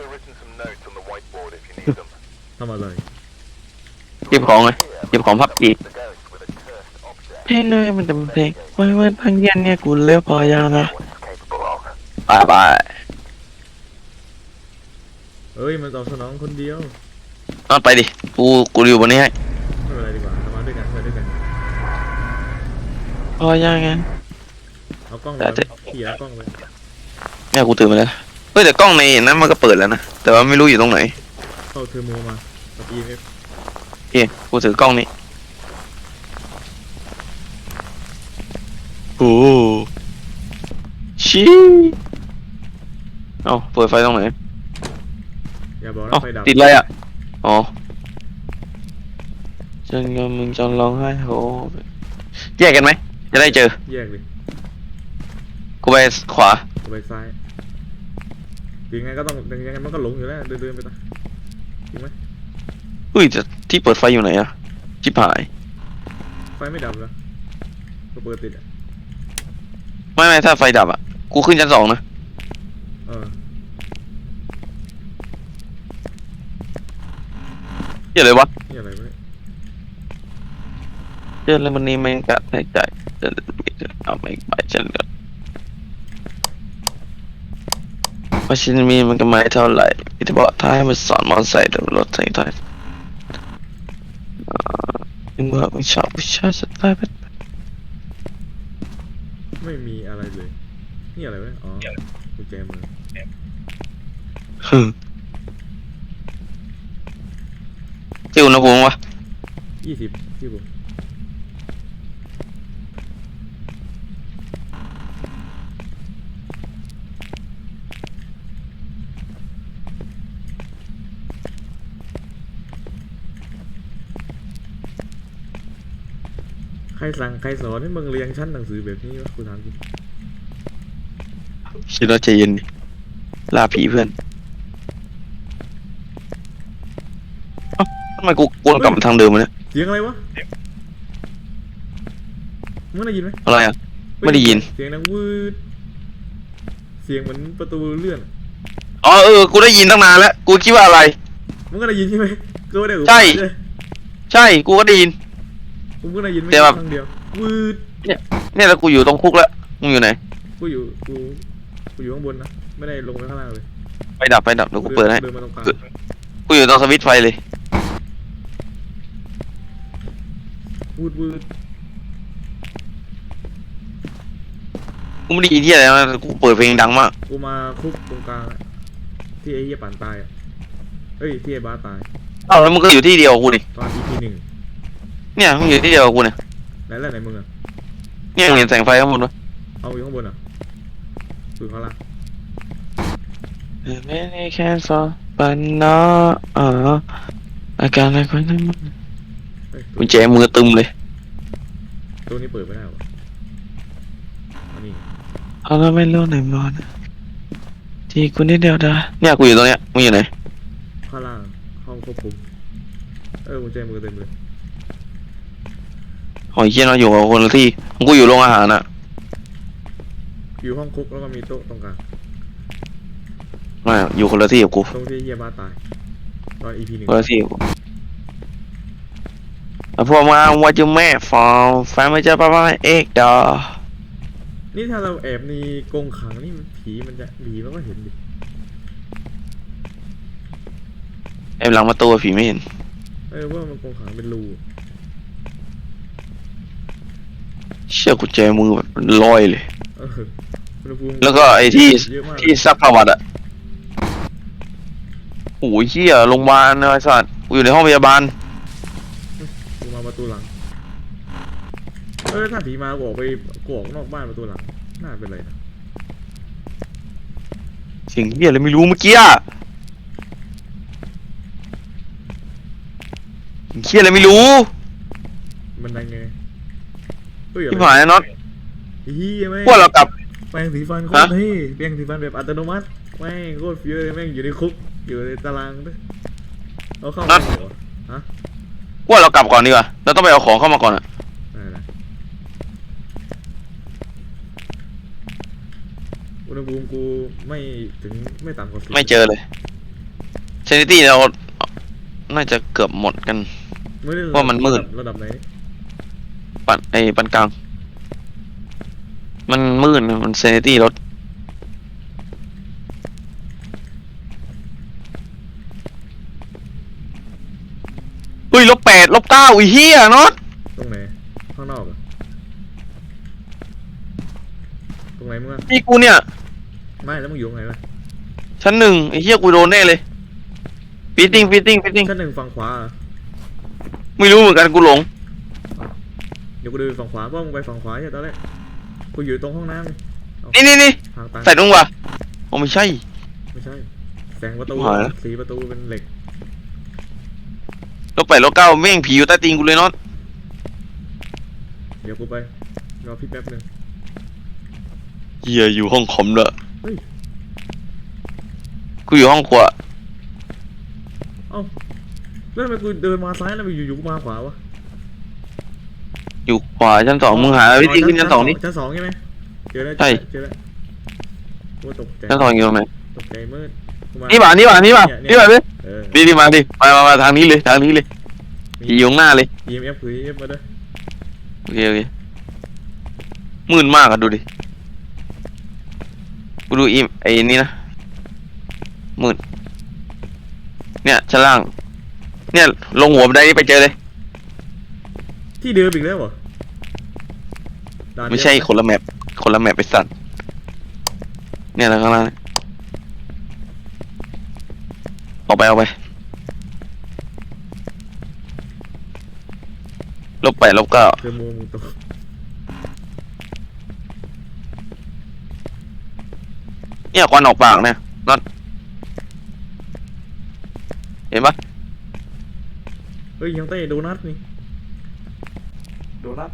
also written some notes on the whiteboard if you need them. ทำอะไร เก็บของไงเก็บของพับอีก The ghost with a cursed object. เพลงเลยมันจะเป็นเพลงไว้ไว้พังเย็นเนี่ยกูเลี้ยวพอยานะ What it's capable of. บายบายเอ้ย มันตอบสนองคนเดียวนอนไปดิ กูกูอยู่บนนี้ให้ไม่เป็นไรดีกว่าทำมาด้วยกันไปด้วยกัน พอยาไงเอากล้องแต่ไปจะเขี่ยกล้องไปแม่กูตื่นมาแล้วเฮ้ยแต่กล้องในนั้นมันก็เปิดแล้วนะ แต่ว่าไม่รู้อยู่ตรงไหนเข้าเทอร์โมมากับ EMF เอ้กูถือกล้องนี้โอ้ชี้เอ้าเปิดไฟตรงไหนอย่าบอกนะเอ้าไฟดับติดอะไรอะ อ๋อฉันกับมึงจนร้องไห้โหแยกกันไหมจะได้เจอ แยกเลยกูไปขวาเอาไปซ้าย ยังไงก็ต้องยังไงมันก็หลงอยู่แล้วเดินเดินๆไปตาจริงไหมอุ้ยแต่ที่เปิดไฟอยู่ไหนอะชิบหาย ไฟไม่ดับเหรอก็เปิดติดอะไม่ไม่ถ้าไฟดับอะกูขึ้นชั้นสองนะ เออเหี้ยอะเลยวะนี่อะไรวะเนี่ยเจอแล้ววันนี้ไม่กัดในใจจะเอาไม่ไปฉันก็ เพราะฉันมีมันก็ไม่เท่าไหร่ที่จะบอกท้ายมันสอนมอเตอร์ไซค์แต่รถไฟไทยอ่ายังว่ามึงชอบผู้ชายสไตล์แบบไม่มีอะไรเลย นี่อะไรวะเนี่ยอ๋อกุญแจมือฮึที่อุณหภูมิวะยี่สิบที่ผม ใครสั่งใครสอนให้มึงเรียงชั้นหนังสือแบบนี้วะคุณถามจริงชิโร่ใจเย็นดิลาผีเพื่อนเอ้าทำไมกูกวนกลับมาทางเดิมวะเนี่ยเสียงอะไรวะมึงได้ยินไหมอะไรอะ ไม่ได้ยิน เสียงดังวืดเสียงเหมือนประตูเลื่อนอ๋อเออ กูได้ยินตั้งนานแล้ว กูคิดว่าอะไร มึงก็ได้ยินใช่ไหมกูไม่ได้หูใช่ฟังเลยใช่ กูก็ได้ยิน กูเพิ่งได้ยินไม่แต่ใช่แบบครั้งเดียววืดเนี่ยแล้วกูอยู่ตรงคุกแล้วมึงอยู่ไหน กูอยู่กูกูอยู่ข้างบนนะไม่ได้ลงไปข้างล่างเลยไปดับไปดับเดี๋ยวกูเปิดให้ เดินมาตรงกลางกูอยู่ตรงสวิตช์ไฟเลยวืดวืดกูไม่ได้ยินที่อะไรนะกูเปิดเพลงดังมากกูมาคุกตรงกลางอะที่ไอ้เหี้ยป่านตายอะเฮ้ยที่ไอ้บ้าสตาย เอ้าแล้วมึงก็อยู่ที่เดียวกับกูนี่ตอน EP หนึ่ง เนี่ยมึงอยู่ที่เดียวกับกูเนี่ยไหนแล้วไหนมึงอะเนี่ยมึงเห็นแสงไฟข้างบนปะเอาอยู่ข้างบนอะอยู่ข้างล่าง ไม่ได้แค่สอบปันนะอ่าอาการอะไรก็ได้มั้งเฮ้ยกุญแจมือตึมเลยตัวนี้เปิดไม่ได้หรออันนี้เอาแล้วไม่รู้ไหนมอนที่กูนิดเดียวได้เนี่ยกูอยู่ตรงเนี้ยมึงอยู่ไหนข้างล่างห้องควบคุม เออกุญแจมือเต็มเลย หอยเชี่ยเราอยู่กับคนละที่กูอยู่โรงอาหารอะอยู่ห้องคุกแล้วก็มีโต๊ะตรงกลางไม่อยู่คนละที่กับกูตรงที่เฮียบ้าตายตอน EP หนึ่งคนละที่กับกูแล้วพอมาว่าจะแม่ฟอร์แฟนไม่จะป้าป้าเอกดอนี่ถ้าเราแอบในกรงขังนี่มันผีมันจะผีมันก็เห็นดิไอ้หลังประตูอะผีไม่เห็น เออว่ามันกรงขังเป็นรู เชื่อกุญแจมือแบบลอยเลย เอออุณหภูมิแล้วก็ไอ้ที่เยอะมากที่ซักประวัติอะโอ้ยเชี่ยโรงพยาบาลนะไอ้สัตว์กูอยู่ในห้องพยาบาลกูมาประตูหลัง เออถ้าผีมากูออกไปกูออกนอกบ้านประตูหลัง น่าเป็นไรนะเสิ่งเหี้ยอะไรไม่รู้เมื่อกี้อะเหี้ยอะไรไม่รู้ มันได้ไง เฮ้ยที่หายนะน็อตเฮียแม่งพวกเรากลับแปรงสีฟันโคฮะตรเท่แปรงสีฟันแบบอัตโนมัติแม่งโคตรเฟี้ยวเลยแม่งอยู่ในคุกอยู่ในตารางด้วยเอาเข้ามาเหรอฮะพวกเรากลับก่อนดีกว่าเราต้องไปเอาของเข้ามาก่อนอะอะไรนะอุณหภูมิกูไม่ถึงไม่ต่ำกว่าสิบไม่เจอเลยซนิตี้เราน่าจะเกือบหมดกัน ไม่ได้ว่ามันมืด ระดับไหน ปันไอ้ปันกลาง มันมืดนะมันเซนิตี้ลดเฮ้ยลบแปดลบเก้าอีเหี้ยเนาะตรงไหนข้างนอกเหรอตรงไหนมึงอะพี่กูเนี่ย ไม่แล้วมึงอยู่ตรงไหนล่ะชั้นหนึ่งไอ้เหี้ยกูโดนแน่เลยฟิตติ้งฟิตติ้งฟิตติ้งชั้นหนึ่งฝั่งขวาเหรอไม่รู้เหมือนกันกูหลง เดี๋ยวกูเดินฝั่งขวาเพราะมึงไปฝั่งขวาใช่ตอนแรกกูอยู่ตรงห้องน้ำนี่นี่นี่นี่ทางตันใส่ตรงวะโอ้ไม่ใช่ ไม่ใช่แสงประตูหายแล้ว สีประตูเป็นเหล็กลบแปดลบเก้าแม่งผีอยู่ใต้ตีนกูเลยเนาะเดี๋ยวกูไปรอพี่แป๊บหนึงเหี้ยอยู่ห้องคอมด้วยเฮ้ยกูอยู่ห้องครัวเอ้าแล้วทำไมกูเดินมาซ้ายแล้วอยู่อยู่ๆกูมาขวาวะ อยู่ขวาชั้นสองมึงหาวิธีขึ้นชั้นสองนี่ ชั้นสองใช่ไหมเจอแล้วใช่ เจอแล้วกูตกใจชั้นสองอยู่ตรงไหนตกใจมืดกูมานี่บ่านี่บ่านี่บ่าเยนี่บ่าดิเออ ดิดิมาดิมามามาทางนี้เลยทางนี้เลยผีอยู่ข้างหน้าเลย EMF คือ EMF มาด้วยโอเคโอเคมืดมากอะดูดิกูดูอีไอ้นี่นะมืดเนี่ยชั้นล่าง เนี่ยลงหัวบันไดนี้ไปเจอเลย ที่เดิมอีกแล้วเหรอด่านเดียวไม่ใช่คนละแมปคนละแมปไปสั่นเนี่ยแล้วข้างล่างออกไปออกไป ลบแปดลบเก้าเจอมูมึงตกเนี่ยควันออกปากเนี่ยน็อตเห็นปะเฮ้ยยังเต้โดนัทนี่ โดนัท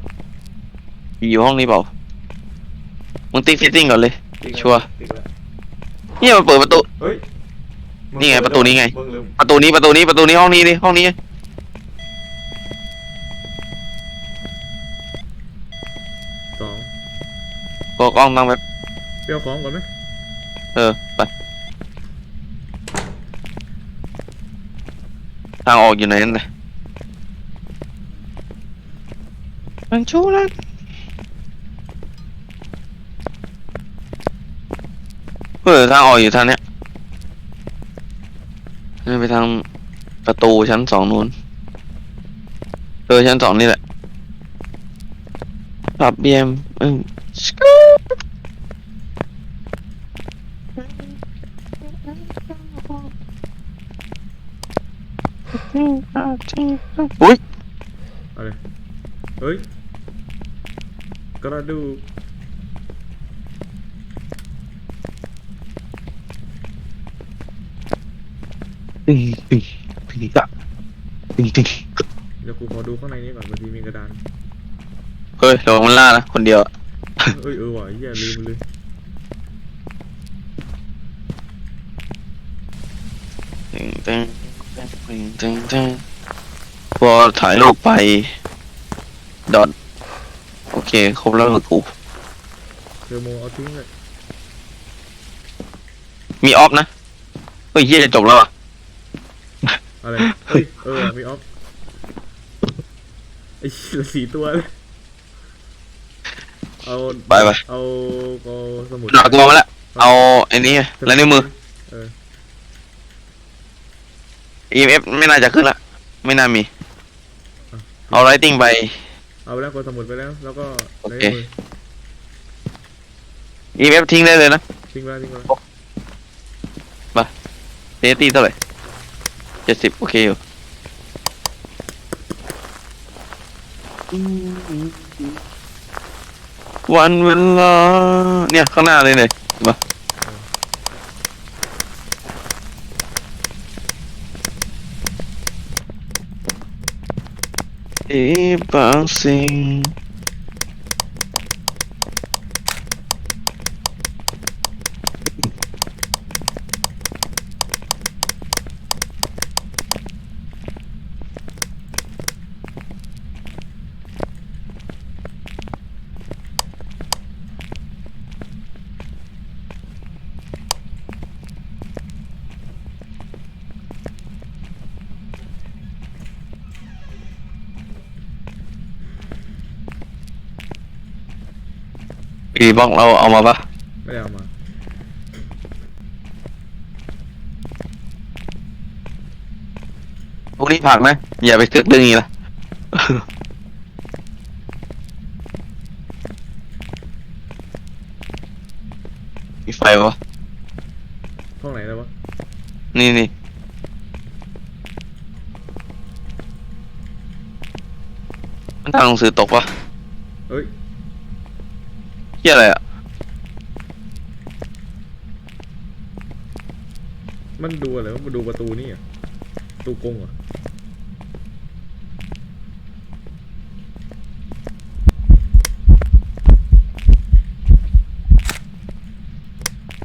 อยู่ห้องนี้เปล่า มึงติ๊กฟิตติ้งก่อนเลย ติ๊กแล้วชัวร์ ติ๊กแล้วเนี่ยมันเปิดประตู เฮ้ยนี่ไงประตูนี้ไง มึงลืมประตูนี้ประตูนี้ประตูนี้ห้องนี้ดิห้องนี้ สองก็กล้องตั้งแบบเปรี้ยวของก่อนไหมเออไปทางออกอยู่ไหนนั่นเลยมันชู แล้วเออทางออกอยู่ทางเนี้ยนี่ไปทางประตูชั้นสองนู้นเออชั้นสองนี่แหละปรับเบียมอืมสกูอุ้ย อะไร เฮ้ย กระดูกตึงตึงตึงตะตึงตึงเดี๋ยวกูขอดูข้างในนี้ก่อนบางทีมีกระดานเฮ้ยระวังมันล่านะคนเดียวอะเอ้ยเออว่ะเหี้ยลืมเลยตึงตึงตึงตึงตึงพอถ่ายรูปไป ดอท เค ครบแล้วเหรอกู เทอร์โมเอาทิ้งเลยมีออฟนะ เฮ้ยเฮียจะจบแล้วอะ อะไรเฮ้ยเออมีออฟไอ้เหี้ยสี่ตัวเลยเอาไปไป เอาเอาสมุดหนักตัวมาแล้ว เอาไอ้นี้ไงแล้วนิ้วมือ เออ EMF ไม่น่าจะขึ้นละ ไม่น่ามี เอาไรติ้งไป เอาไปแล้วกดสมุดไปแล้ว แล้วก็โอในเคมือ EMF ทิ้งได้เลยนะทิ้งไว้ทิ้งไว้เซตี้เท่าไหร่เจ็ดสิบโอเคอยู่วันเวลาเนี่ย ข้างหน้าเลยเนี่ยเห็นปะอีบา งสิ่ งอีบล็อกเราเอามาปะไม่ได้เอามา พวกนี้ผักนะ อย่าไปเสือกเรื่องนี้ละ มีไฟปะห้องไหนแล้ววะนี่นี่มันทางหนังสือตกปะเอ้ย เฮียอะไรอะ มันดูอะไรวะมันดูประตูนี่อะประตูกรงอะ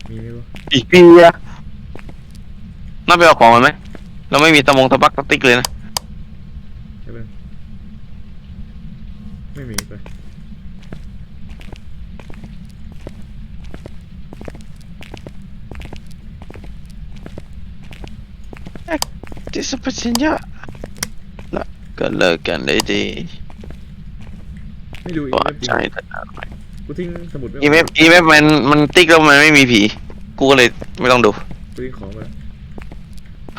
มีไหมวะอีกปีอะน่าไปเอาของมันไหม เราไม่มีตะมงตะปักตะติ๊กเลยนะ เดี๋ยวแป๊บนึงไม่มีไป ที่ สุดปัญญาแล้วก็เลิกกันเลยดีไม่ดูอีกอเมดฟจริใจงแต่นานไปกูทิ้งสมุดไว้อีเมฟอีเมฟมันมันติ๊กแล้วมันไม่มีผี กูก็เลยไม่ต้องดูกูทิ้งของไปแล้วไ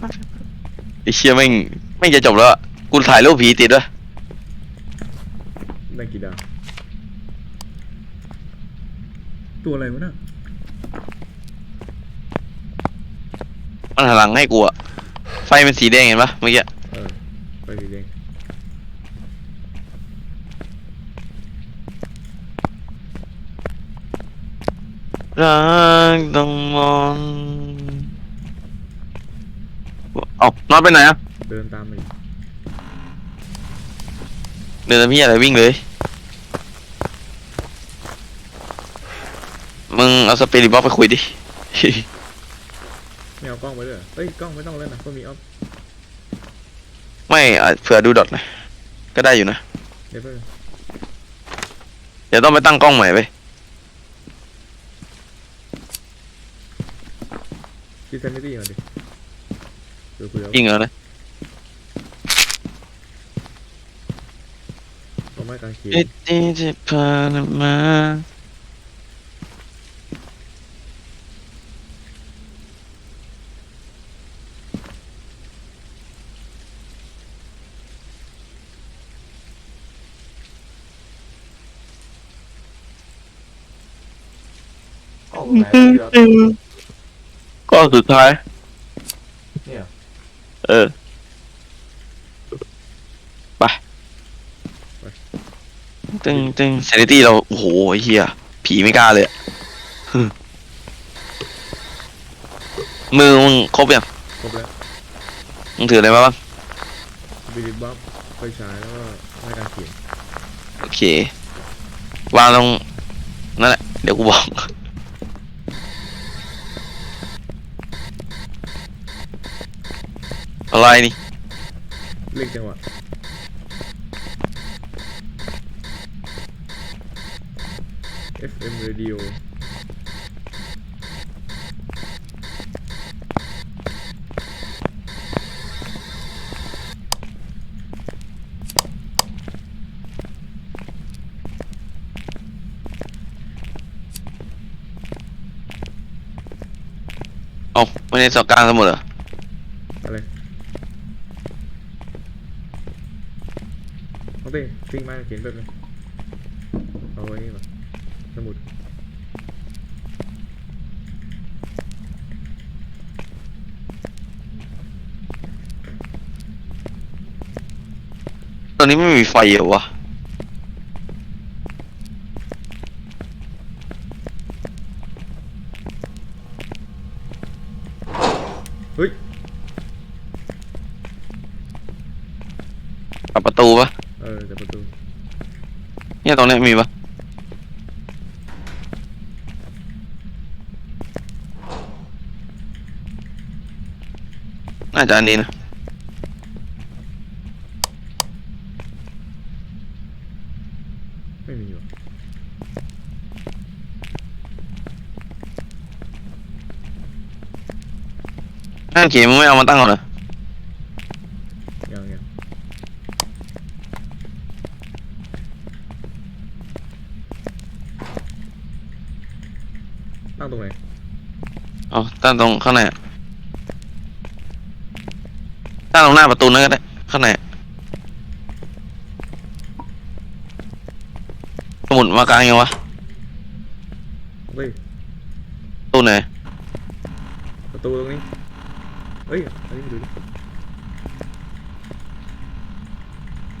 ปไอเชี่ยแม่งไม่งจะจบแล้วอะกูถ่ายรูปผีติดด้วยได้กี่ดาวตัวอะไรวะน่ะ มันหันหลังให้กูอะไฟเป็นสีแดงเห็นปะเมื่อกี้เออไปสีแดงรักต้องมองเอ้านอนไปไหนอะเดินตามมาอีกเดินพี่อะไรวิ่งเลย มึงเอาสเปริตบ็อกไปคุยดิไม่ เอากล้องไปด้วยเหรอเอ้ยกล้องไม่ต้องแล้วนะก็มีออฟไม่อะเผื่อดูดอทนะก็ได้อยู่นะ เดี๋ยวไปบนึงเดี๋ยวต้องไปตั้งกล้องใหม่ไปคิดเซนิตี้ก่อนดิเดี๋ยวคุยเอายิงเหรอนะเอาไม้กางเขน เอ็ดดี้จะผ่านมา ห้องไหนที่เราก็สุดท้าย เนี่ย เออไป ตึงตึงเซนิตี้เรา โอ้โหไอ้เฮียผีไม่กล้าเลยอะฮึมือมึงครบยังครบแล้วมึงถืออะไรมาบ้าง บิลิบัฟไฟฉายแล้วก็ไม้กางเขนโอเค วางลง นั่นแหละ เดี๋ยวกูบอก อะไรนี่เล่งจังหวะ FM radio เอาไม่ได้สอกกลางสมุดเหรอ อะไร วิ่งม้กางเขนแบบนึงเอาไว้แบบสมุดตอนนี้ไม่มีไฟเหรอวะ เฮ้ย ปรับประตูปะ เออแต่ประตู เนี่ยตรงเนี้ยมีปะน่าจะอันนี้นะ ไม่มีว่ะนั่นเขียนมึงไม่เอามาตั้งก่อนเหรอ ยังยัง งตรงไหน เอา ตั้งตรงข้างในอะตั้งตรงหน้าประตูนั่นก็ได้ข้างในอะสมุดมากลางยังวะเฮ้ยประตูไหนประตูตรงนี้เฮ้ยอันนี้มาดูดิ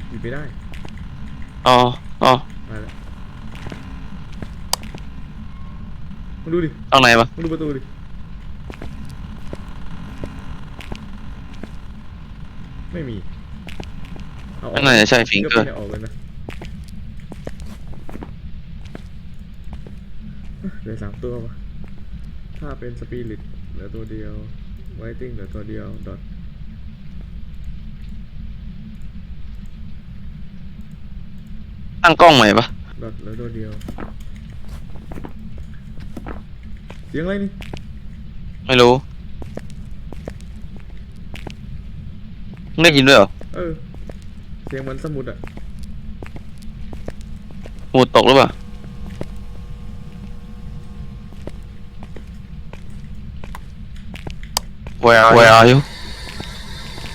หยิบไม่ได้อ๋ออ๋อมาแล้วมึงดูดิข้างในปะมึงดูประตูดิ ไม่มีเอาออกข้างในจะใช่ฟิงเกอร์นี่ยออกเลยนะเหลือสามตัววะถ้าเป็นสปิริตเหลือตัวเดียวไวติ้งเหลือตัวเดียวดอทตั้งกล้องใหม่ปะดอทเหลือตัวเดียว เสียงอะไรนี่ไม่รู้มึง ได้ยินด้วยเหรอเออเสียงเหมือนสมุดอะหมูตกหรือเปล่า Where are, Where are you?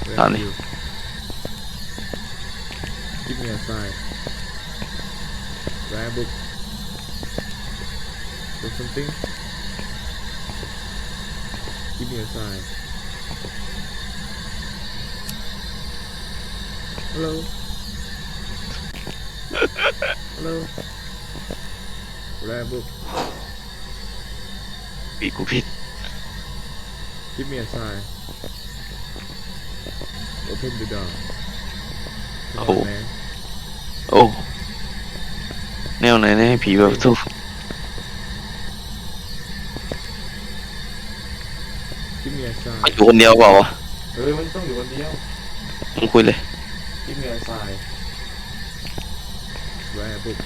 Where Tao are này. you? Give me a sign. Write a book. Do something. Give me a sign. Hello. Hello. Write a book. ปีกูผิด Give me a sign. Open the door. Come Oh. on, man. โอ้แนวไหนเนี่ยให้ผีแบบประตู Give me a sign. มาอยู่คนเดียวเปล่าวะเออมันต้องอยู่คนเดียวมึงคุยเลย ที่เมียทราย Write a book.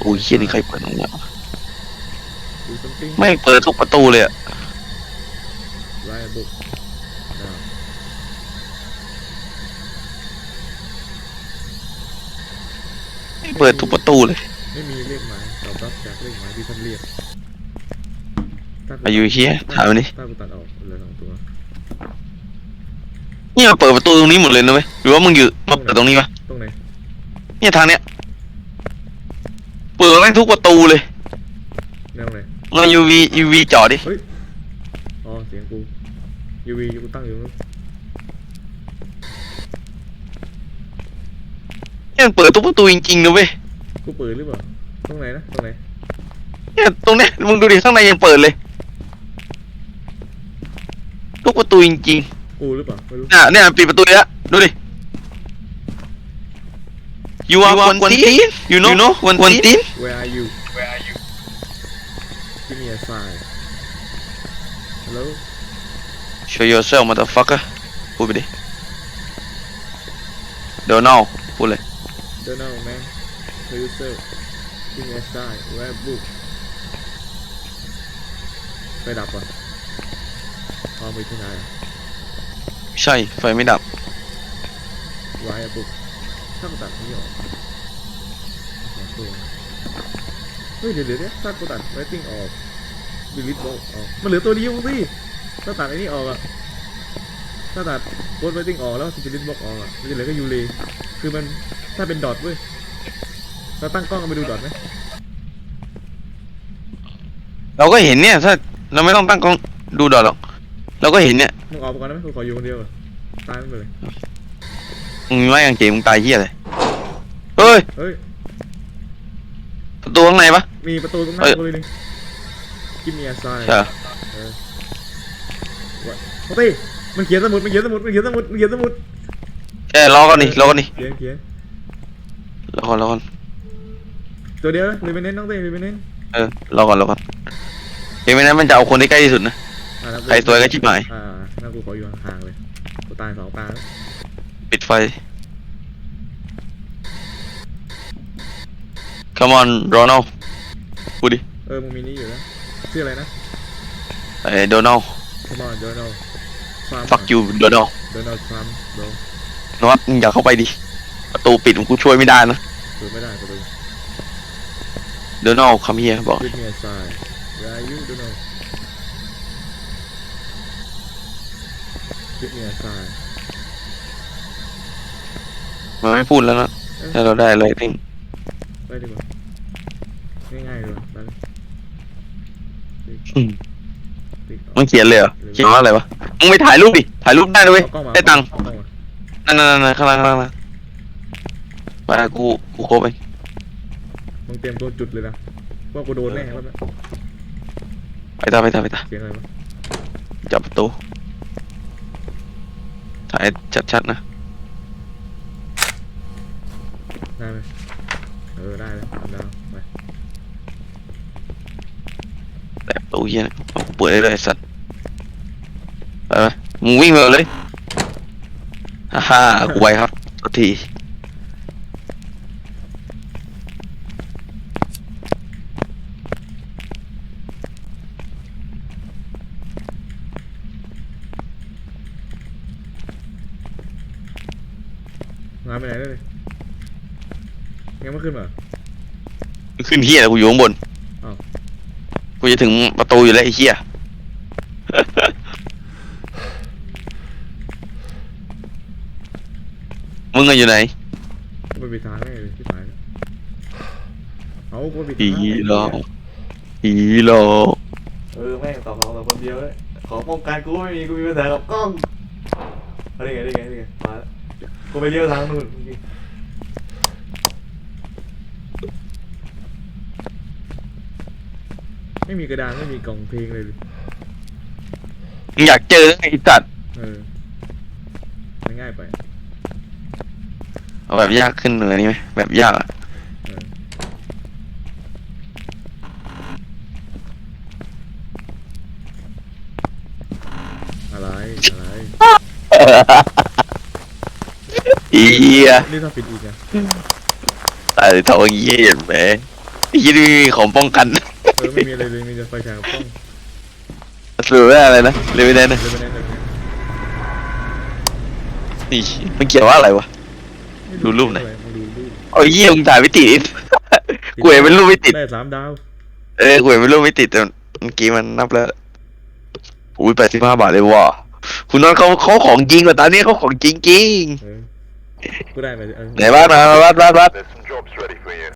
โอ้ยเฮียนี่ใครเปิดตรงเนี้ย Do something. ไม่งเปิดทุกประตูเลยอะ Write a book. Now. ไม่งเปิดทุกประตูเลยไม่มีเลขหมายตอบรับจากเลขหมายที่ท่านเรียกถ้กูอายุเฮียถามมันดิถ้ากูตัดออกเหลือสองตัว เนี่ยเปิดประตูตรงนี้หมดเลยนะเว้ยหรือว่ามึงอยู่มาเปิดตรงนี้ปะตรงไหนเนี่ยทางเนี้ยเปิดแม่งทุกประตูเลยแนวไหนเรา UV UV จอดิเฮ้ยอ๋อเสียงกูยูวีกูตั้งอยู่นู้นเนี่ยมันเปิดทุกประตูจริงๆนะเว้ยกูเปิดหรือเปล่าตรงไหนนะตรงไหนเนี่ยตรงเนี้ยมึงดูดิข้างในยังเปิดเลยทุกประตูจริง กูหรือเปล่า ไม่รู้ ๆเนี่ยเนี่ยปิดประตูเลยละดูดิ You are quarantine you know you know quarantine Where are you Where are you Give me a sign Hello Show yourself motherfucker พูดไปดิ Donald พูดเลย Don't know man Tell yourself Give me a sign Write a book ไฟดับอ่ะพอไปที่ไหนอะ ใช่ไฟไม่ดับไว้อะปุ๊บถ้ากูตัดนี่ออกสองตัวเฮ้ยเดี๋ยวเดี๋ยวเดี๋ยวถ้ากูตัดไวติ้งออกบิลิทบอกออกมันเหลือตัวเดียวสิถ้าตัดไอ้นี่ออกอะถ้าตัดโคดไวติ้งออกแล้วสปิริตบอกออกอะมันจะเหลือแค่ยูเลคือมันถ้าเป็นดอทเว้ยเราตั้งกล้องกันไปดูดอทไหมเราก็เห็นเนี่ย ถ้าเราไม่ต้องตั้งกล้องดูดอทหรอก เราก็เห็นเนี่ย มึงออกไปก่อนได้ไหมกูขออยู่คนเดียวอะตายไม่เป็นไรมึงมีไม้กางเกงมึงตายเหี้ยเลยเฮ้ยเฮ้ย ประตูข้างในปะ มีประตูตรงหน้าเอ้ย กูเลยนี่กิมเมียไซใช่เหรอเออวะโอ้ตีมันเขียนสมุดมันเขียนสมุดมันเขียนสมุดมันเขียนสมุดแค่รอก่อนดิรอก่อนดิเขียนเขียนรอก่อนรอก่อนตัวเดียวนะเลยไปเน้นน้องเต้เลยไปเน้นเออรอก่อนรอก่อนเห็นไหมนะมันจะเอาคนที่ใกล้ที่สุดนะ อ่าแล้วกูใครตัวก็ชิบหาย อ่า งั้นกูขออยู่ห่างๆเลย กูตายสองตาแล้วปิดไฟ Come on Ronald พูดดิเออมึงมีนี่อยู่นะชื่ออะไรนะไอ้ Donald Come on Donald Trump fuck you Donald Donald Trump bro นวัดมึงอย่าเข้าไปดิ ประตูปิดกูช่วยไม่ได้นะ ดูไม่ได้กูดู Donald come here บอก Give me a sign Where are you don't know Give me a sign มันไม่พูดแล้วนะเอ้ยถ้าเราได้เลยทิ้งไปดีกว่าง่ายๆดีกว่าไปเลยติ๊กอืมติ๊กมันเขียนเลยเหรอเขียนว่าอะไรวะมึงไปถ่ายรูปดิถ่ายรูปได้ด้วยเอากล้องมาได้ตังค์เอากล้องมานั่นนั่นนั่นข้างล่างข้างล่างนะไปกูกูครบเองมึงเตรียมตัวจุดเลยนะว่ากูโดนแน่ว่าแบบไปตาไปตาไปตาเสียงอะไรวะจับประตู ถ่ายชัดๆนะ ได้ไหมเออได้แล้วทำดาวไปแต่ประตูเฮียนะเอากูเปิดได้เลยไอ้สัตว์ไปไปมึงวิ่งไปเลยฮ่าฮ่ากูไวครับตัวที งานไปไหนได้เลย ยังไม่ขึ้นมาขึ้นเฮียแล้วกูอยู่ข้างบนอ้าว กูจะถึงประตูอยู่แล้วไอ้เฮีย มึงอะอยู่ไหนกูไปปิดทางแน่เลยที่หายแล้วเอากูไปปิดผีทางหลอกผีหลอกเออแม่งต่อของแต่คนเดียวเลยของป้องกันกูไม่มีกูมีปัญหากับกล้องเอาได้ไงได้ไงได้ไงมาแล้วกูไปเลี้ยวทางนู่นเมื่อกี้ ไม่มีกระดานไม่มีกล่องเพลงเลยดิมึงอยากเจอไอ้สัตว์เออมันง่ายไปเอาแบบยากขึ้นเหนือนี่ไหมแบบยากอะเอออะไรอะไรอีเหี้ยนี่ถ้าปิดอีกนะตายเท่าเหี้ยเห็นไหมไอ้เหี้ยนี่มีของป้องกัน เออไม่มีอะไรเลยมีแต่ไฟฉายกับกล้องสรุปว่าอะไรนะเรเวนแนนนะเลยไปไหนเลยไปไหนนี่มันเกี่ยวว่าอะไรวะ ดูรูปหน่อยะไมาดูรูปเอาเหี้ยมงถ่ายไม่ติด กูเห็นเป็นรูปไม่ติด ได้สามดาวเออกูเห็นเป็นรูปไม่ติดแต่เมื่อกี้มันนับแล้วอุ้ยแปดสิบห้าบาทเลยว่ะคุณน้องเขาเขาของจริงกว่าตอนนี้เขาของจริงจริงเออกูได้ไหมเออ ๆไหนบ้านมาวัดวัดวัด There's some jobs ready for you.